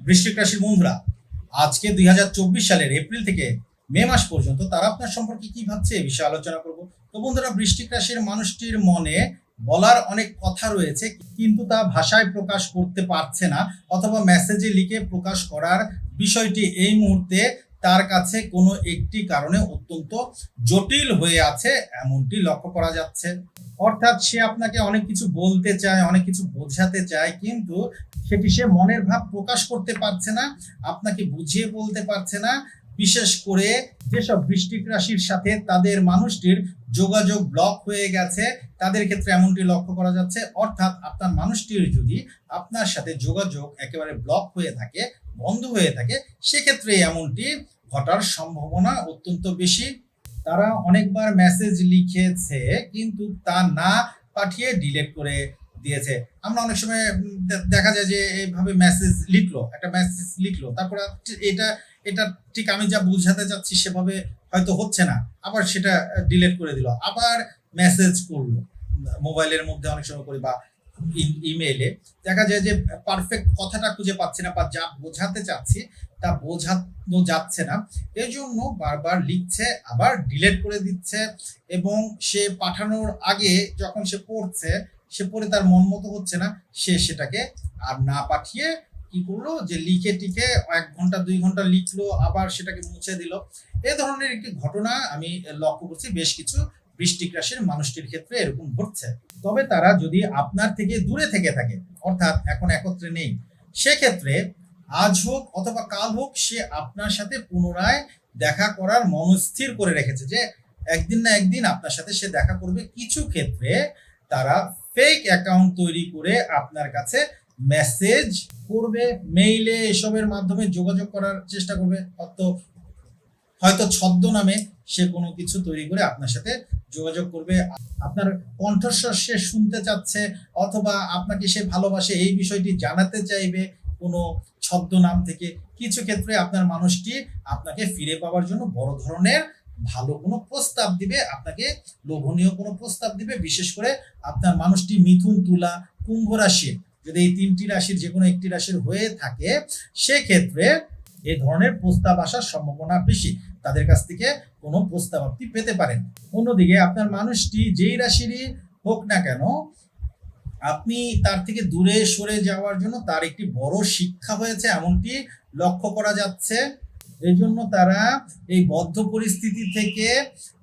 বৃশ্চিক রাশির বন্ধুরা, আজকে দু হাজার চব্বিশ সালের এপ্রিল থেকে মে মাস পর্যন্ত তারা আপনার সম্পর্কে কি ভাবছে এ বিষয়ে আলোচনা করব। তো বন্ধুরা বৃষ্টিক রাশির মানুষটির মনে বলার অনেক কথা রয়েছে, কিন্তু তা ভাষায় প্রকাশ করতে পারছে না, অথবা মেসেজে লিখে প্রকাশ করার বিষয়টি এই মুহূর্তে তার কাছে কোনো একটি কারণে অত্যন্ত জটিল হয়ে আছে, এমনটি লক্ষ্য করা যাচ্ছে। অর্থাৎ সে আপনাকে অনেক কিছু বলতে চায়, অনেক কিছু বোঝাতে চায়, কিন্তু সেটি সে মনের ভাব প্রকাশ করতে পারছে না, আপনাকে বুঝিয়ে বলতে পারছে না। বিশেষ করে যেসব বৃষ্টিক রাশির সাথে তাদের মানুষটির যোগাযোগ ব্লক হয়ে গেছে, তাদের ক্ষেত্রে এমনটি লক্ষ্য করা যাচ্ছে। অর্থাৎ আপনার মানুষটির যদি আপনার সাথে যোগাযোগ একেবারে ব্লক হয়ে থাকে, বন্ধ হয়ে থাকে, সেক্ষেত্রে এমনটি ঘটার সম্ভাবনা অত্যন্ত বেশি। তারা অনেকবার মেসেজ লিখেছে, কিন্তু তা না পাঠিয়ে ডিলেট করে দিয়েছে। আমরা অনেক সময় দেখা যায় যে এইভাবে মেসেজ লিখলো, একটা মেসেজ লিখলো, তারপর এটা এটা ঠিক আমি যা বুঝাতে চাচ্ছি সেভাবে হয়তো হচ্ছে না। আবার সেটা ডিলেট করে দিল, আবার মেসেজ করল। মোবাইলের মধ্যে অনেক সময় করি বা ইমেইলে দেখা যায় যে পারফেক্ট কথাটা খুঁজে পাচ্ছি না বা যা বোঝাতে চাচ্ছি, তা বোঝানো যাচ্ছে না। এই জন্য বারবার লিখছে, আবার ডিলেট করে দিচ্ছে এবং সে পাঠানোর আগে যখন সে পড়ছে, সে পড়ে তার মন মতো হচ্ছে না, সে সেটাকে আর না পাঠিয়ে কি করল? যে লিখে টিকে এক ঘণ্টা, দুই ঘণ্টা লিখলো, আবার সেটাকে মুছে দিল। এ ধরনের একটি ঘটনা আমি লক্ষ্য করছি, বেশ কিছু বৃষ্টিক রাশির মানুষটির ক্ষেত্রে এরকম ঘটছে। তবে তারা যদি আপনার থেকে দূরে থেকে থাকে, অর্থাৎ এখন একত্রে নেই, সেক্ষেত্রে আজ হোক অথবা কাল হোক, সে আপনার সাথে পুনরায় দেখা করার মনস্থির করে রেখেছে যে একদিন না একদিন আপনার সাথে সে দেখা করবে। কিছু ক্ষেত্রে তারা ফেক অ্যাকাউন্ট তৈরি করে আপনার কাছে মেসেজ করবে মেইলে এসবের মাধ্যমে যোগাযোগ করার চেষ্টা করবে। হয়তো হয়তো ছদ্মনামে সে কোনো কিছু তৈরি করে আপনার সাথে যোগাযোগ করবে। আপনার কণ্ঠস্বর সে শুনতে চাচ্ছে অথবা আপনাকে সে ভালোবাসে এই বিষয়টি জানাতে চাইবে কোনো ছদ্মনাম থেকে। কিছু ক্ষেত্রে আপনার মানুষটি আপনাকে ফিরে পাওয়ার জন্য বড় ধরনের ভালো কোনো প্রস্তাব দিবে, আপনাকে লোভনীয় কোনো প্রস্তাব দিবে। বিশেষ করে আপনার মানুষটি মিথুন, তুলা, কুম্ভ রাশির যদি এই তিনটি রাশির যে কোনো একটি রাশির হয়ে থাকে, সেক্ষেত্রে এ ধরনের প্রস্তাব আসার সম্ভাবনা বেশি। তাদের কাছ থেকে কোনো প্রস্তাব আপনি পেতে পারেন। অন্যদিকে আপনার মানুষটি যেই রাশিরই হোক না কেন, আপনি তার থেকে দূরে সরে যাওয়ার জন্য তার একটি বড় শিক্ষা হয়েছে, এমনটি লক্ষ্য করা যাচ্ছে। এই জন্য তারা এই বদ্ধ পরিস্থিতি থেকে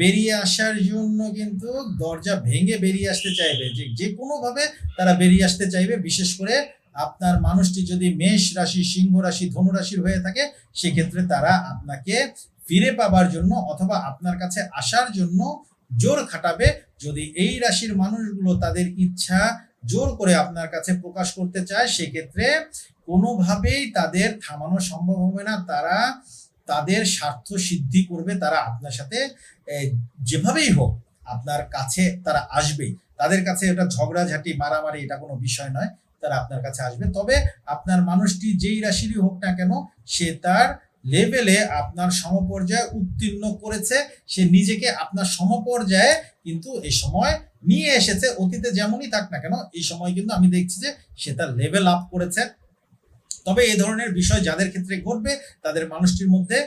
বেরিয়ে আসার জন্য কিন্তু দরজা ভেঙে বেরিয়ে আসতে চাইবে। যে যে কোনোভাবে তারা বেরিয়ে আসতে চাইবে, বিশেষ করে আপনার মানুষটি যদি মেষ রাশি, সিংহ রাশি, ধনু রাশির হয়ে থাকে, সেক্ষেত্রে তারা আপনাকে ফিরে পাবার জন্য অথবা আপনার কাছে আসার জন্য জোর খাটাবে। যদি এই রাশির মানুষগুলো তাদের ইচ্ছা জোর করে আপনার কাছে প্রকাশ করতে চায়, সেক্ষেত্রে কোনোভাবেই তাদের থামানো সম্ভব হবে না। তারা তাদের স্বার্থ সিদ্ধি করবে। তারা আপনার সাথে যেভাবেই হোক আপনার কাছে তারা আসবেই। তাদের কাছে এটা ঝগড়াঝাটি, মারামারি, এটা কোনো বিষয় নয়। তারা আপনার কাছে আসবে। তবে আপনার মানুষটি যেই রাশিরই হোক না কেন, সে তার লেভেলে আপনার সমপর্যায়ে উত্তীর্ণ করেছে, সে নিজেকে আপনার সমপর্যায়ে কিন্তু এই সময় নিয়ে এসেছে। অতীতে যেমনই থাক না কেন, এই সময় কিন্তু আমি দেখছি যে সে তার লেভেল আপ করেছে। তবে এই ধরনের বিষয় যাদের ক্ষেত্রে ঘটবে, তাদের মানুষটির মধ্যে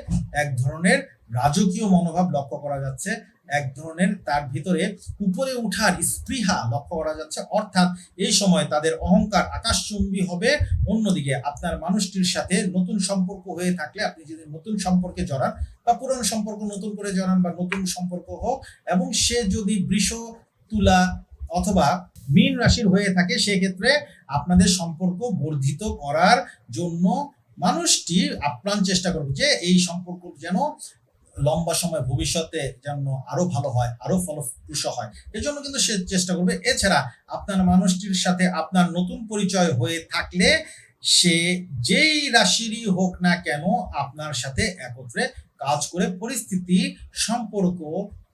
এক ধরনের রাজকীয় মনোভাব লক্ষ্য করা যাচ্ছে। এক ধরনের তার ভিতরে উপরে উঠার স্পৃহা লক্ষ্য করা যাচ্ছে। অর্থাৎ এই সময় তাদের অহংকার আকাশচুম্বী হবে। অন্যদিকে আপনার মানুষটির সাথে নতুন সম্পর্ক হয়ে থাকলে আপনি যদি নতুন সম্পর্কে জড়ান বা পুরনো সম্পর্ক নতুন করে জড়ান বা নতুন সম্পর্ক হোক এবং সে যদি বৃষ, তুলা অথবা মীন রাশির হয়ে থাকে, সেক্ষেত্রে আপনাদের সম্পর্ক বর্ধিত করার জন্য মানুষটি আপ্রাণ চেষ্টা করবে যে এই সম্পর্ক যেন লম্বা সময় ভবিষ্যতে যেন আরও ভালো হয়, আরও ফলপ্রসূ হয়, এজন্য কিন্তু সে চেষ্টা করবে। এছাড়া আপনার মানুষটির সাথে আপনার নতুন পরিচয় হয়ে থাকলে সে যেই রাশিরই হোক না কেন আপনার সাথে একত্রে কাজ করে পরিস্থিতি, সম্পর্ক,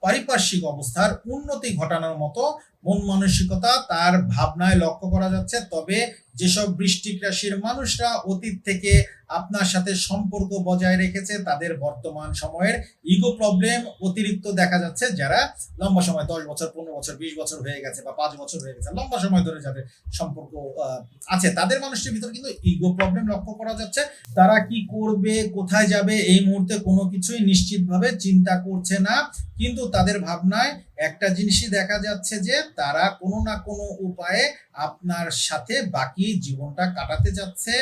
পারিপার্শ্বিক অবস্থার উন্নতি ঘটানোর মতো মন মানসিকতা তার ভাবনায় লক্ষ্য করা যাচ্ছে। তবে যেসব বৃষ্টিক রাশির মানুষরা অতীত থেকে আপনার সাথে সম্পর্ক বজায় রেখেছে, তাদের বর্তমান সময়ের ইগো প্রবলেম অতিরিক্ত দেখা যাচ্ছে যারা লম্বা সময়, দশ বছর, পনেরো বছর, বিশ বছর হয়ে গেছে বা পাঁচ বছর হয়ে গেছে, লম্বা সময় ধরে যাদের সম্পর্ক আছে, তাদের মানুষটির ভিতর কিন্তু ইগো প্রবলেম লক্ষ্য করা যাচ্ছে। তারা কি করবে, কোথায় যাবে, এই মুহূর্তে কোনো কিছুই নিশ্চিতভাবে চিন্তা করছে না। কিন্তু তাদের ভাবনায় একটা জিনিসই দেখা যাচ্ছে যে তারা কোনো না কোনো উপায়ে আপনার সাথে বাকি জীবনটা কাটাতে যাচ্ছে,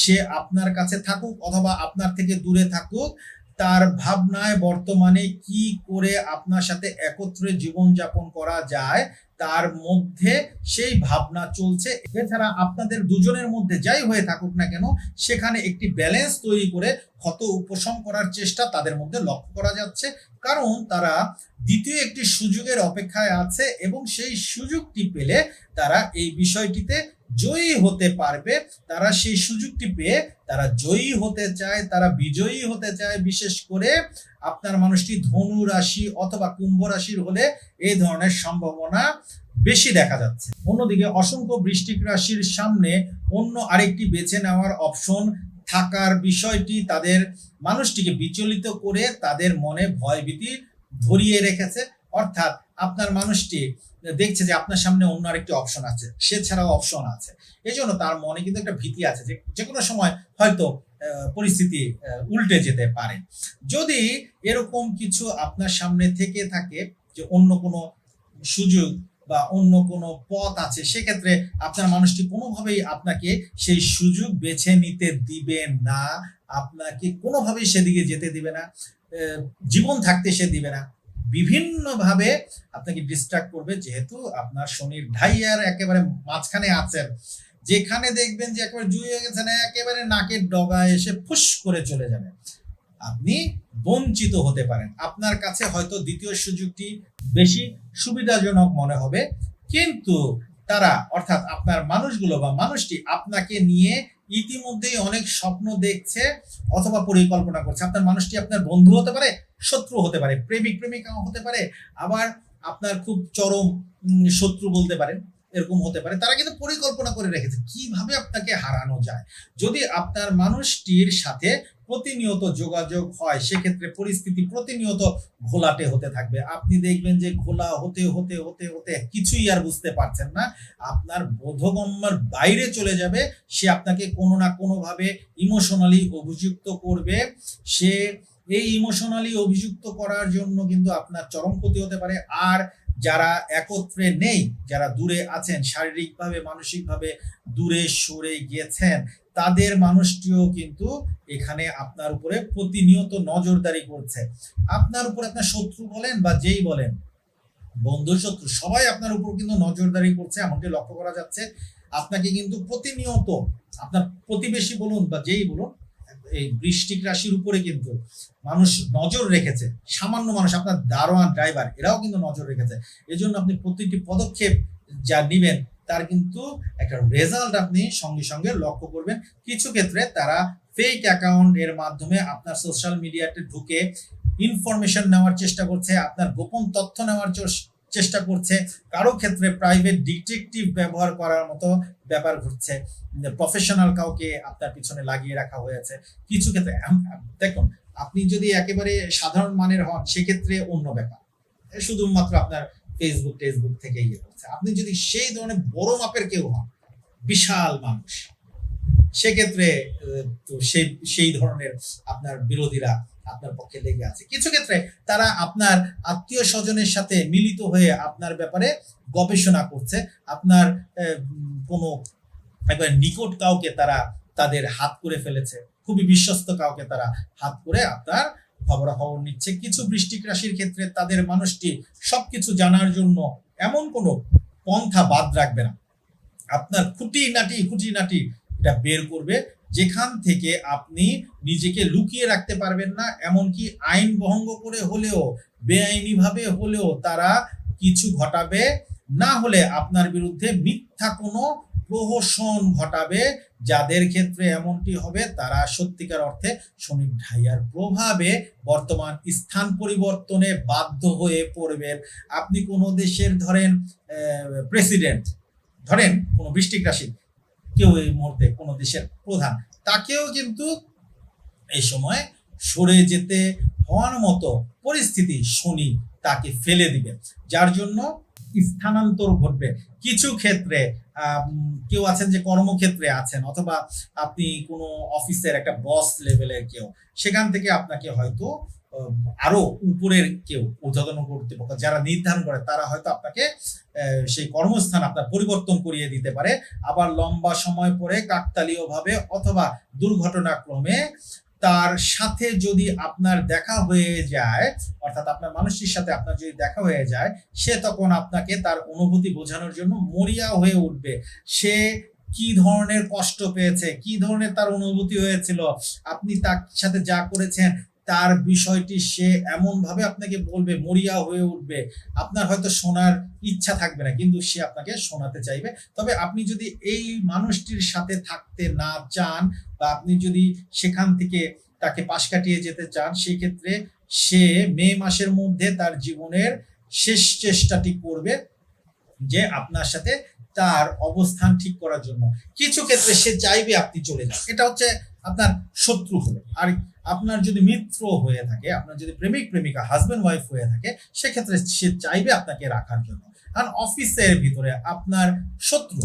সে আপনার কাছে থাকুক অথবা আপনার থেকে দূরে থাকুক, তার ভাবনায় বর্তমানে কি করে আপনার সাথে একত্রে জীবনযাপন করা যায়, তার মধ্যে সেই ভাবনা চলছে। এছাড়া আপনাদের দুজনের মধ্যে যাই হয়ে থাকুক না কেন, সেখানে একটি ব্যালেন্স তৈরি করে ক্ষত উপশম করার চেষ্টা তাদের মধ্যে লক্ষ্য করা যাচ্ছে। কারণ তারা দ্বিতীয় একটি সুযোগের অপেক্ষায় আছে এবং সেই সুযোগটি পেলে তারা এই বিষয়টিতে জয়ী হতে পারবে, তারা সেই সুযোগটি পেয়ে তারা জয়ী হতে চায়, তারা বিজয়ী হতে চায়। বিশেষ করে আপনার মানুষটি ধনু রাশি অথবা কুম্ভ রাশির হলে এই ধরনের সম্ভাবনা বেশি দেখা যাচ্ছে। অন্যদিকে অসংখ্য বৃষ্টিক রাশির সামনে অন্য আরেকটি বেছে নেওয়ার অপশন থাকার বিষয়টি তাদের মানুষটিকে বিচলিত করে তাদের মনে ভয়ভীতি ধরিয়ে রেখেছে। অর্থাৎ আপনার মানুষটি দেখছে যে আপনার সামনে অন্য আরেকটি অপশন আছে সে ছাড়াও অপশন আছে। এই জন্য তার মনে কিন্তু একটা ভীতি আছে যে যে কোনো সময় হয়তো পরিস্থিতি উল্টে যেতে পারে। যদি এরকম কিছু আপনার সামনে থেকে থাকে যে অন্য কোনো সুযোগ বা অন্য কোনো পথ আছে, সেক্ষেত্রে আপনার মানুষটি কোনোভাবেই আপনাকে সেই সুযোগ বেছে নিতে দিবে না। আপনাকে কোনোভাবেই সেদিকে যেতে দিবে না। জীবন থাকতে সে দিবে না। বিভিন্নভাবে আপনাকে ডিস্ট্রাক্ট করবে, যেহেতু আপনার শনির ঢাইয়ার একেবারে মাঝখানে আছেন। যেখানে দেখবেন যে একবার একেবারে জুয়ে গেছেন, একেবারে নাকের ডগায় এসে ফুস করে চলে যাবে আপনি বঞ্চিত হতে পারেন। আপনার কাছে হয়তো দ্বিতীয় সুযোগটি বেশি সুবিধাজনক মনে হবে। কিন্তু তারা, অর্থাৎ আপনার মানুষগুলো বা মানুষটি আপনাকে নিয়ে ইতিমধ্যেই অনেক স্বপ্ন দেখছে অথবা পরিকল্পনা করছে। আপনার মানুষটি আপনার বন্ধু হতে পারে, শত্রু হতে পারে, প্রেমিক, প্রেমিকা হতে পারে, আবার আপনার খুব চরম শত্রু বলতে পারেন, এরকম হতে পারে। তারা কিন্তু পরিকল্পনা করে রেখেছে। কীভাবে আপনাকে হারানো যায়? যদি আপনার মানুষটির সাথে প্রতিনিয়ত যোগাযোগ হয়, সেক্ষেত্রে পরিস্থিতি প্রতিনিয়ত ঘোলাটে হতে থাকবে। আপনি দেখবেন যে ঘোলা হতে হতে হতে হতে কিছুই আর বুঝতে পারছেন না। আপনার বোধগম্যের বাইরে চলে যাবে, সে আপনাকে কোনো না কোনোভাবে ইমোশনালি অভিযুক্ত করবে। সে এই ইমোশনালি অভিযুক্ত করার জন্য কিন্তু আপনার চরম ক্ষতি হতে পারে। আর যারা একত্রে নেই, যারা দূরে আছেন, শারীরিকভাবে, মানসিকভাবে দূরে সরে গিয়েছেন তাদের মানুষটিও কিন্তু এখানে আপনার উপরে প্রতিনিয়ত নজরদারি করছে। আপনার উপর আপনার শত্রু বলেন বা যেই বলেন, বন্ধু শত্রু, সবাই আপনার উপর কিন্তু নজরদারি করছে, এমনটি লক্ষ্য করা যাচ্ছে। আপনাকে কিন্তু প্রতিনিয়ত, আপনার প্রতিবেশী বলুন বা যেই বলুন এই বৃষ্টিক রাশির উপরে কিন্তু মানুষ নজর রেখেছে। সামান্য মানুষ, আপনার দারোয়ান ড্রাইভার এরাও কিন্তু নজর রেখেছে। এই জন্য আপনি প্রতিটি পদক্ষেপ যা নিবেন, তার কিন্তু একটা রেজাল্ট আপনি সঙ্গে সঙ্গে লক্ষ্য করবেন। কিছু ক্ষেত্রে তারা ফেক অ্যাকাউন্ট এর মাধ্যমে আপনার সোশ্যাল মিডিয়াতে ঢুকে ইনফরমেশন নেওয়ার চেষ্টা করছে, আপনার গোপন তথ্য নেওয়ার চেষ্টা করছে। কারও ক্ষেত্রে প্রাইভেট ডিটেকটিভ ব্যবহার করার মতো ব্যাপার ঘটছে। প্রফেশনাল কাউকে আপনার পিছনে লাগিয়ে রাখা হয়েছে। কিছু ক্ষেত্রে দেখুন, আপনি যদি একেবারে সাধারণ মানের হন, সেক্ষেত্রে অন্য ব্যাপার। শুধুমাত্র আপনার ফেসবুক টেসবুক থেকে ইয়ে করছে আপনি যদি সেই ধরনের বড় মাপের কেউ হন, বিশাল মানুষ। সেক্ষেত্রে সেই সেই ধরনের আপনার বিরোধীরা আপনার পক্ষে লেগে আছে। কিছু ক্ষেত্রে তারা আপনার আত্মীয় স্বজনের সাথে মিলিত হয়ে আপনার ব্যাপারে গবেষণা করছে। আপনার কোনো একবার নিকট কাউকে তারা তাদের হাত করে ফেলেছে। খুবই বিশ্বস্ত কাউকে তারা হাত করে আপনার খবরাখবর নিচ্ছে। কিছু বৃষ্টিক রাশির ক্ষেত্রে তাদের মানুষটি সবকিছু জানার জন্য এমন কোনো পন্থা বাদ রাখবে না। আপনার খুঁটি নাটি খুঁটি নাটি এটা বের করবে, যেখান থেকে আপনি নিজেকে লুকিয়ে রাখতে পারবেন না, এমনকি আইন ভঙ্গ করে হলেও বেআইনি ভাবে হলেও তারা কিছু ঘটাবে, না হলে আপনার বিরুদ্ধে মিথ্যা কোনো প্রহসন ঘটাবে, যাদের ক্ষেত্রে এমনটি হবে, তারা সত্যিকার অর্থে শনি ঢাইয়ার প্রভাবে বর্তমান স্থান পরিবর্তনে বাধ্য হয়ে পড়বেন আপনি কোনো দেশের, ধরেন প্রেসিডেন্ট ধরেন কোনো বৃষ্টিক রাশি কেউ এই মুহূর্তে কোনো দেশের প্রধান। তাকেও কিন্তু এই সময় সরে যেতে হওয়ার মতো পরিস্থিতি শনি তাকে ফেলে দিবে। যার জন্য স্থানান্তর ঘটবে। কিছু ক্ষেত্রে কেউ আছেন যে কর্মক্ষেত্রে আছেন, অথবা আপনি কোনো অফিসের একটা বস লেভেলের কেউ, সেখান থেকে আপনাকে হয়তো আরও উপরের কেউ ঊর্ধ্বতন কর্তৃপক্ষ যারা নির্ধারণ করে, তারা হয়তো আপনাকে সেই কর্মস্থান আপনার পরিবর্তন করিয়ে দিতে পারে। আবার লম্বা সময় পরে কাকতালীয়ভাবে অথবা দুর্ঘটনাক্রমে তার সাথে যদি আপনার দেখা হয়ে যায়, অর্থাৎ আপনার মানুষটির সাথে আপনার যদি দেখা হয়ে যায়, সে তখন আপনাকে তার অনুভূতি বোঝানোর জন্য মরিয়া হয়ে উঠবে। সে কি ধরনের কষ্ট পেয়েছে, কি ধরনের তার অনুভূতি হয়েছিল, আপনি তার সাথে যা করেছেন তার বিষয়টি সে এমন ভাবে আপনাকে বলবে, মরিয়া হয়ে উঠবে। আপনার হয়তো শোনার ইচ্ছা থাকবে না, কিন্তু সে আপনাকে শোনাতে চাইবে। তবে আপনি যদি এই মানুষটির সাথে থাকতে না চান বা আপনি যদি সেখান থেকে তাকে পাশ কাটিয়ে যেতে চান সেই ক্ষেত্রে সে মে মাসের মধ্যে তার জীবনের শেষ চেষ্টাটি করবে যে আপনার সাথে তার অবস্থান ঠিক করার জন্য। কিছু ক্ষেত্রে সে চাইবে আপনি চলে যান। এটা হচ্ছে আপনার শত্রু হলো। আর আপনার যদি মিত্র হয়ে থাকে, আপনার যদি প্রেমিক, প্রেমিকা হাজব্যান্ড ওয়াইফ হয়ে থাকে, সেক্ষেত্রে সে চাইবে আপনাকে রাখার জন্য। কারণ অফিসের ভিতরে আপনার শত্রু,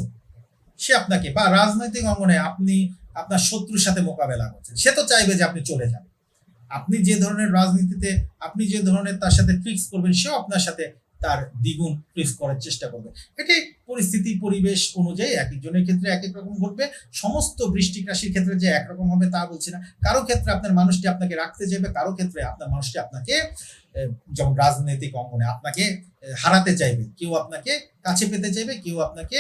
সে আপনাকে বা রাজনৈতিক অঙ্গনে আপনি আপনার শত্রুর সাথে মোকাবেলা করছেন। সে তো চাইবে যে আপনি চলে যান। আপনি যে ধরনের রাজনীতিতে, আপনি যে ধরনের তার সাথে ফিক্স করবেন, সেও আপনার সাথে তার দ্বিগুণ প্রেস করার চেষ্টা করবে। এটি পরিস্থিতি, পরিবেশ অনুযায়ী এক একজনের ক্ষেত্রে এক এক রকম ঘটবে। সমস্ত বৃষ্টিক রাশির ক্ষেত্রে যে একরকম হবে তা বলছি না। কারও ক্ষেত্রে আপনার মানুষটি আপনাকে রাখতে চাইবে, কারও ক্ষেত্রে আপনার মানুষটি আপনাকে যেমন রাজনৈতিক অঙ্গনে আপনাকে হারাতে চাইবে, কেউ আপনাকে কাছে পেতে চাইবে, কেউ আপনাকে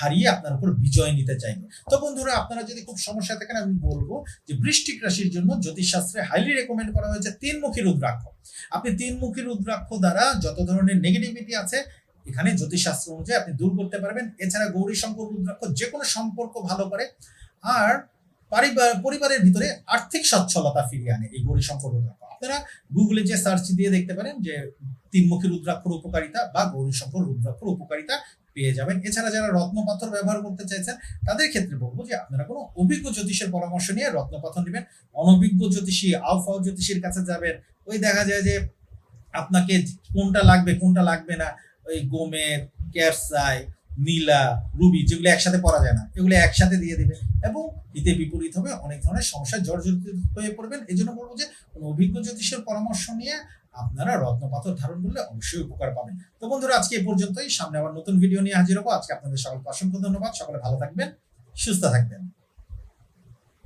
হারিয়ে আপনার উপর বিজয় নিতে চাইবে। তো বন্ধুরা, আপনারা যদি খুব সমস্যা থাকেন, আমি বলব যে বৃষ্টিক রাশির জন্য জ্যোতিষশাস্ত্রে হাইলি রেকমেন্ড করা হয়েছে তিনমুখী রুদ্রাক্ষ। আপনি তিনমুখী রুদ্রাক্ষ দ্বারা যত ধরনের নেগেটিভিটি আছে, এখানে জ্যোতিষশাস্ত্র অনুযায়ী আপনি দূর করতে পারবেন। এছাড়া গৌরী শঙ্কর রুদ্রাক্ষ যে কোনো সম্পর্ক ভালো করে, আর পরিবারের ভিতরে আর্থিক সচ্ছলতা ফিরিয়ে আনে এই গৌরী শঙ্কর রুদ্রাক্ষ। আপনারা গুগলে যে সার্চ দিয়ে দেখতে পারেন যে তিনমুখী রুদ্রাক্ষর উপকারিতা বা গৌরী শঙ্কর রুদ্রাক্ষর উপকারিতা পেয়ে যাবেন। এছাড়া যারা রত্ন পাথর ব্যবহার করতে চাইছেন, তাদের ক্ষেত্রে বলব যে আপনারা কোনো অভিজ্ঞ জ্যোতিষের পরামর্শ নিয়ে রত্ন পাথর নেবেন। অনভিজ্ঞ জ্যোতিষী আউফাও জ্যোতিষীর কাছে যাবেন। ওই দেখা যায় যে আপনাকে কোনটা লাগবে কোনটা লাগবে না, ওই গোমের ক্যারসাই নীলা, রুবি, যেগুলো একসাথে পরা যায় না, এগুলো একসাথে দিয়ে দেবে। এবং এতে বিপরীত হবে অনেক ধরনের সমস্যা জর্জরিত হয়ে পড়বেন। এই জন্য বলব যে, কোনো অভিজ্ঞ জ্যোতিষের পরামর্শ নিয়ে আপনারা রত্নপাথর ধারণ করলে অবশ্যই উপকার পাবেন। তো বন্ধুরা, আজকে এ পর্যন্তই। সামনে আবার নতুন ভিডিও নিয়ে হাজির হব। আজকে আপনাদের সকলকে অসংখ্য ধন্যবাদ। সকলে ভালো থাকবেন, সুস্থ থাকবেন।